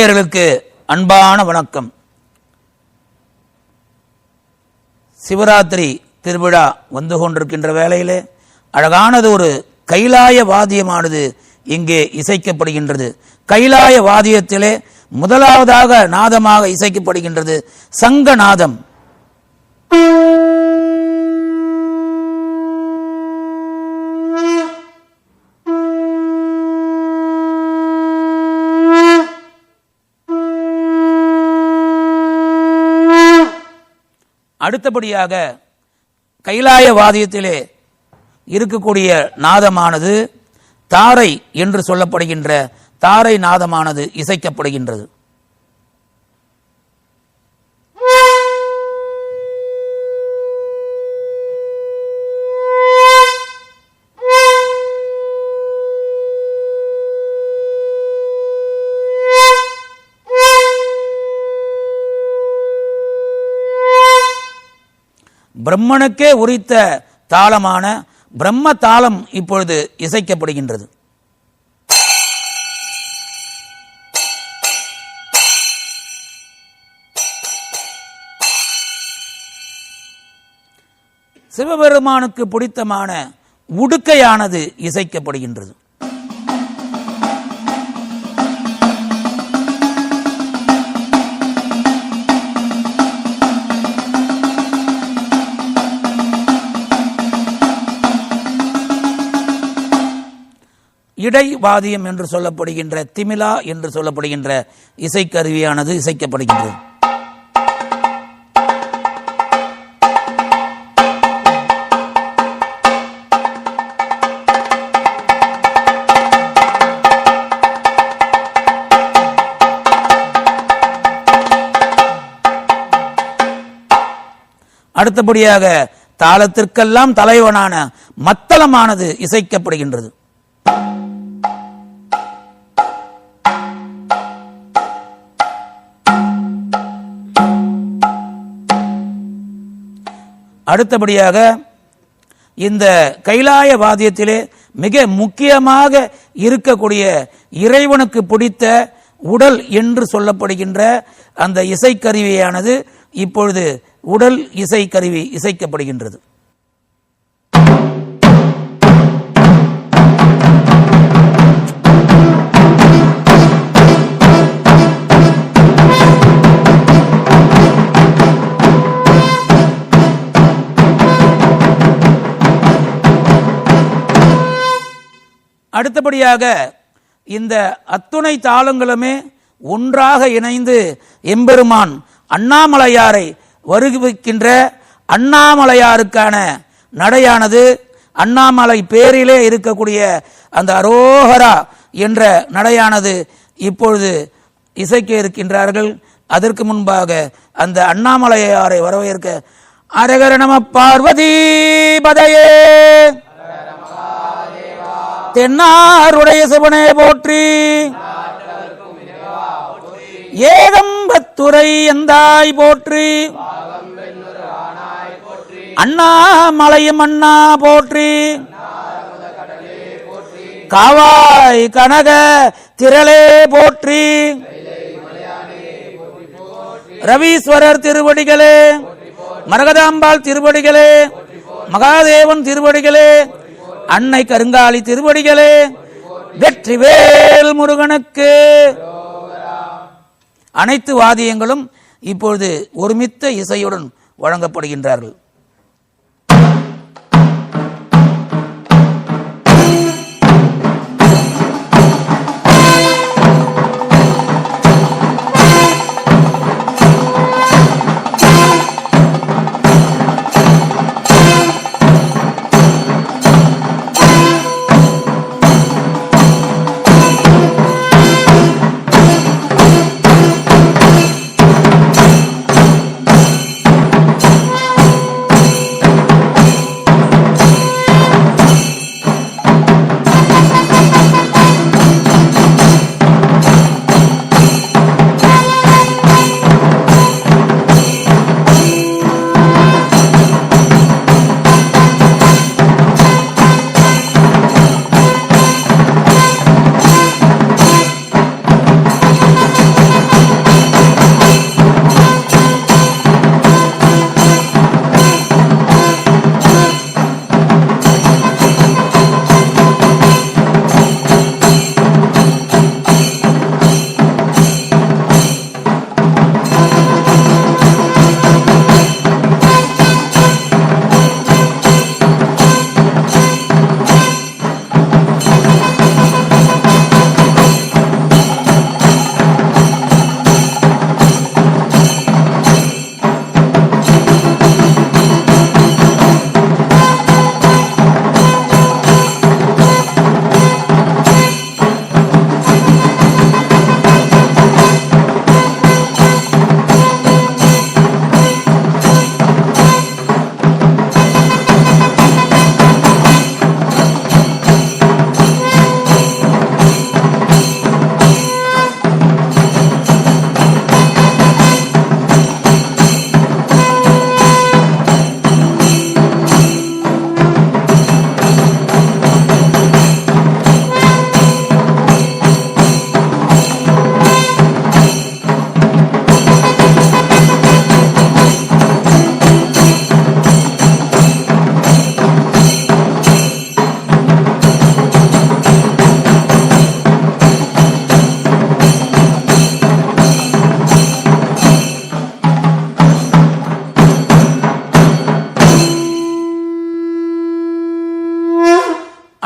நேயர்களுக்கு அன்பான வணக்கம். சிவராத்திரி திருவிழா வந்து கொண்டிருக்கின்ற வேளையிலே அழகானது ஒரு கைலாய வாத்தியமானது இங்கே இசைக்கப்படுகின்றது. கைலாய வாத்தியத்திலே முதலாவதாக நாதமாக இசைக்கப்படுகின்றது சங்கநாதம். அடுத்தபடியாக கைலாய வாதியத்திலே இருக்கக்கூடிய நாதமானது தாரை என்று சொல்லப்படுகின்ற தாரை நாதமானது இசைக்கப்படுகின்றது. பிரம்மனுக்கே உரித்த தாளமான பிரம்ம தாளம் இப்பொழுது இசைக்கப்படுகின்றது. சிவபெருமானுக்கு பிடித்தமான உடுக்கையானது இசைக்கப்படுகின்றது. இடைவாதியம் என்று சொல்லப்படுகின்ற திமிலா என்று சொல்லப்படுகின்ற இசைக்கருவியானது இசைக்கப்படுகின்றது. அடுத்தபடியாக தாளத்திற்கெல்லாம் தலைவனான மத்தளமானது இசைக்கப்படுகின்றது. அடுத்தபடியாக இந்த கைலாய வாத்தியத்திலே மிக முக்கியமாக இருக்கக்கூடிய இறைவனுக்கு பிடித்த உடல் என்று சொல்லப்படுகின்ற அந்த இசைக்கருவியானது இப்பொழுது உடல் இசைக்கருவி இசைக்கப்படுகின்றது. அடுத்தபடியாக இந்த அத்துணை தாளங்களுமே ஒன்றாக இணைந்து எம்பெருமான் அண்ணாமலையாரை வருவிக்கின்ற அண்ணாமலையாருக்கான நடையானது. அண்ணாமலை பேரிலே இருக்கக்கூடிய அந்த அரோகரா என்ற நடையானது இப்பொழுது இசைக்க இருக்கின்றார்கள். அதற்கு முன்பாக அந்த அண்ணாமலையாரை வரவேற்க அரகர நம பார்வதி பதையே. தென்னாருடைய சிவனே போற்றி. ஏகம்பத்துறை எந்தாய் போற்றி. அண்ணாமலையும் அண்ணா போற்றி. காவாய் கனக திரளே போற்றி. ரவீஸ்வரர் திருவடிகளே மரகதாம்பாள் திருவடிகளே மகாதேவன் திருவடிகளே அன்னை கருங்காலி திருவடிகளே வெற்றி வேல் முருகனுக்கு. அனைத்து வாத்தியங்களும் இப்பொழுது ஒருமித்த இசையுடன் வழங்கப்படுகின்றார்கள்.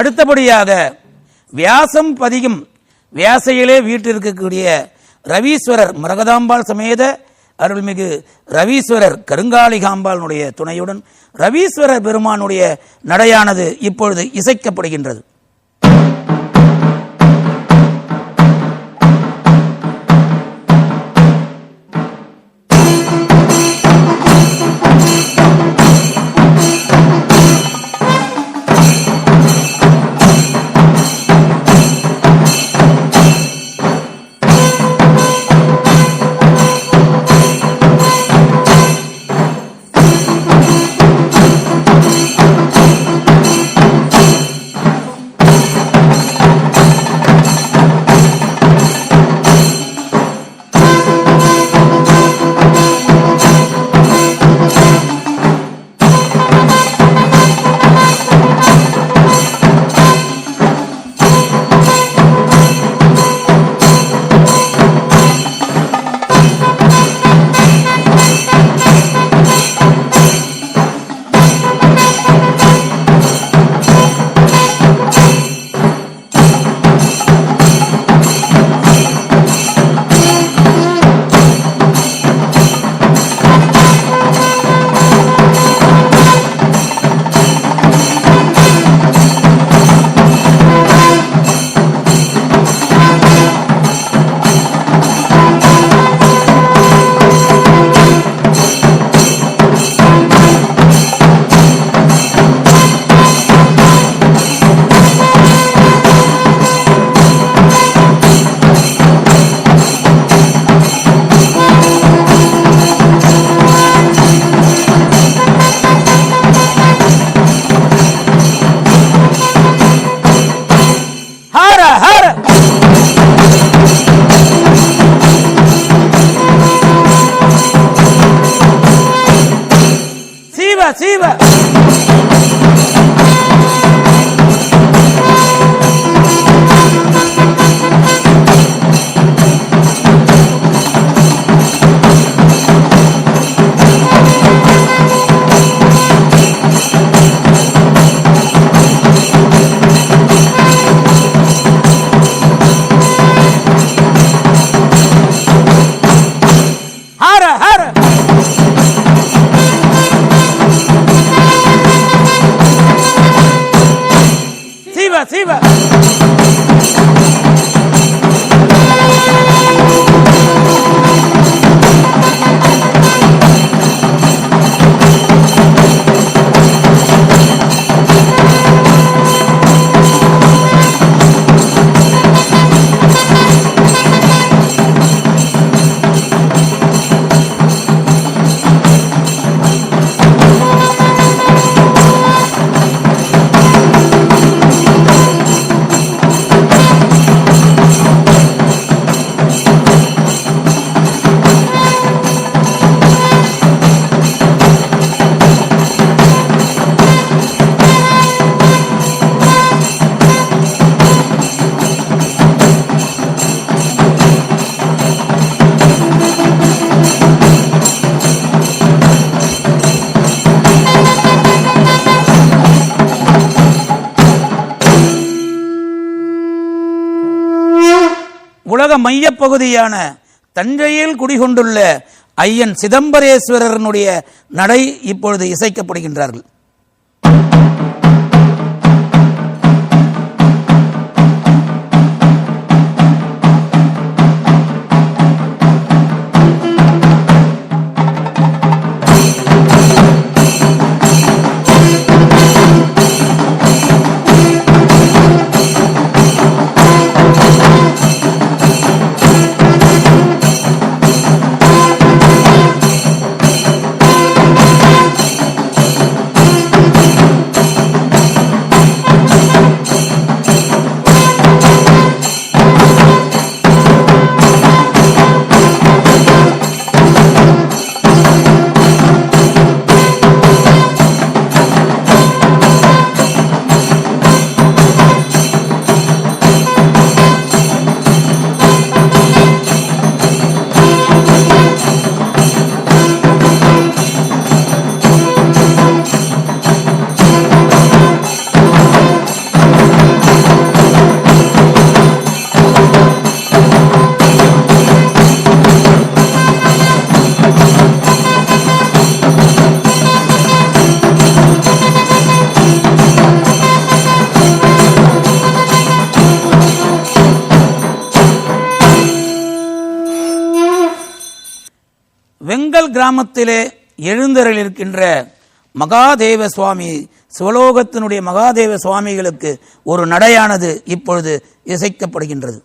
அடுத்தபடியாக வியாசம் பதியும் வியாசையிலே வீட்டில் இருக்கக்கூடிய ரவீஸ்வரர் மரகதாம்பாள் சமேத அருள்மிகு ரவீஸ்வரர் கருங்காலிகாம்பாளுடைய துணையுடன் ரவீஸ்வரர் பெருமானுடைய நடையானது இப்பொழுது இசைக்கப்படுகின்றது. உலக மையப்பகுதியான தஞ்சையில் குடிகொண்டுள்ள ஐயன் சிதம்பரேஸ்வரனுடைய நடை இப்பொழுது இசைக்கப்படுகின்றார்கள். கிராமத்திலே எழுந்தருள் இருக்கின்ற மகாதேவ சுவாமி சிவலோகத்தினுடைய மகாதேவ சுவாமிகளுக்கு ஒரு நடையானது இப்பொழுது இசைக்கப்படுகின்றது.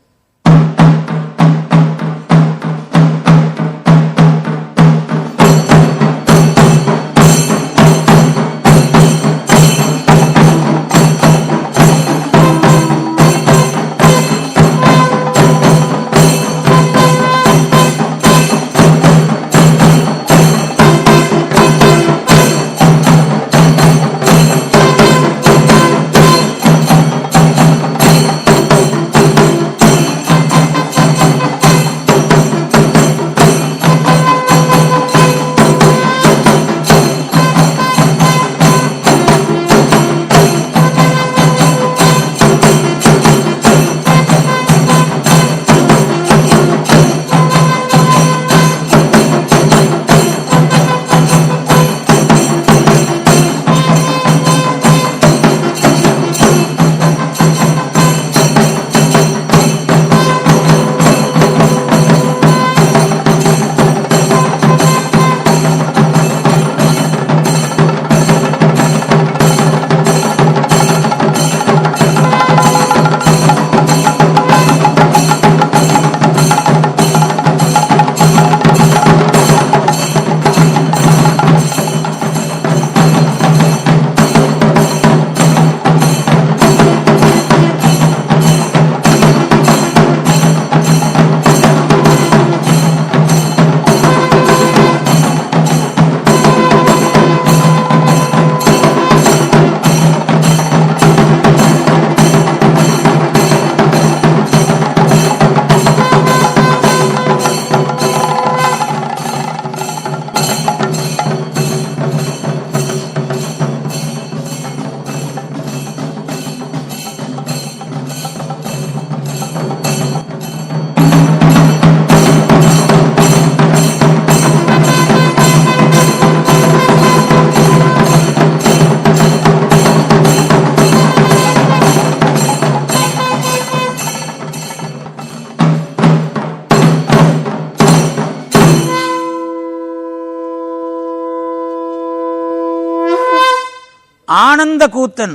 ஆனந்த கூத்தன்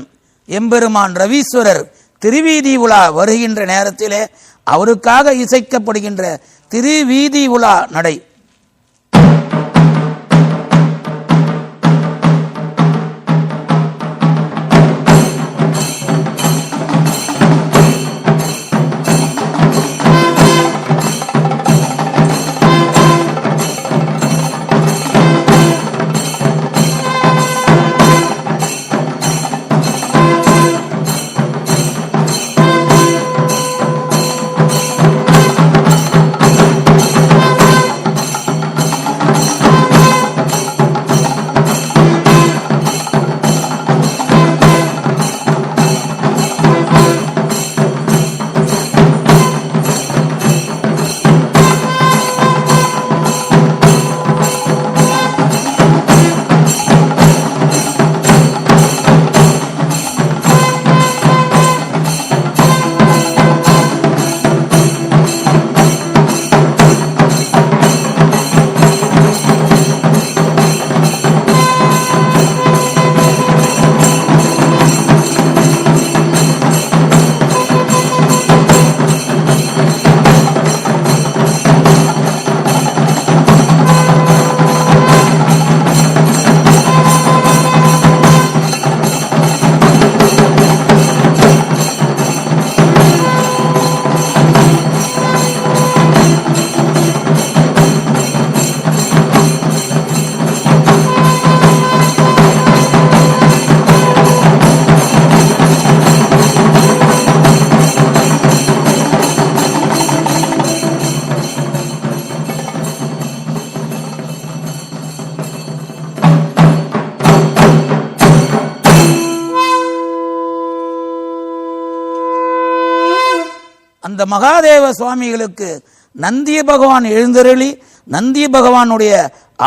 எம்பெருமான் ரவீஸ்வரர் திருவீதி உலா வருகின்ற நேரத்திலே அவருக்காக இசைக்கப்படுகின்ற திருவீதி உலா நடை. அந்த மகாதேவ சுவாமிகளுக்கு நந்திய பகவான் எழுந்தருளி நந்திய பகவானுடைய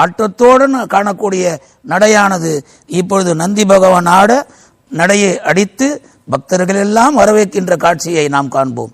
ஆட்டத்தோடு காணக்கூடிய நடையானது. இப்பொழுது நந்தி பகவான் ஆட நடையை அடித்து பக்தர்கள் எல்லாம் வரவேற்கின்ற காட்சியை நாம் காண்போம்.